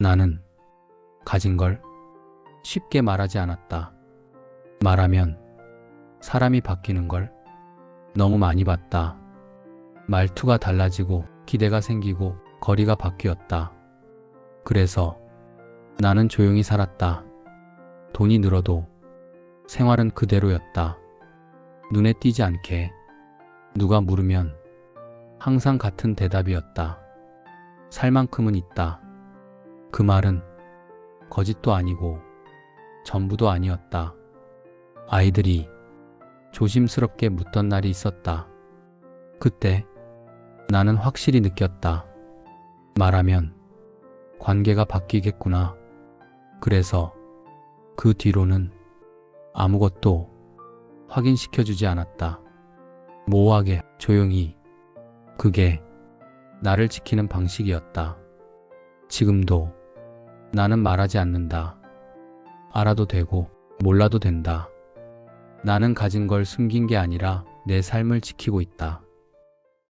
나는 가진 걸 쉽게 말하지 않았다. 말하면 사람이 바뀌는 걸 너무 많이 봤다. 말투가 달라지고 기대가 생기고 거리가 바뀌었다. 그래서 나는 조용히 살았다. 돈이 늘어도 생활은 그대로였다. 눈에 띄지 않게 누가 물으면 항상 같은 대답이었다. 살 만큼은 있다. 그 말은 거짓도 아니고 전부도 아니었다. 아이들이 조심스럽게 묻던 날이 있었다. 그때 나는 확실히 느꼈다. 말하면 관계가 바뀌겠구나. 그래서 그 뒤로는 아무것도 확인시켜주지 않았다. 모호하게, 조용히. 그게 나를 지키는 방식이었다. 지금도 나는 말하지 않는다. 알아도 되고 몰라도 된다. 나는 가진 걸 숨긴 게 아니라 내 삶을 지키고 있다.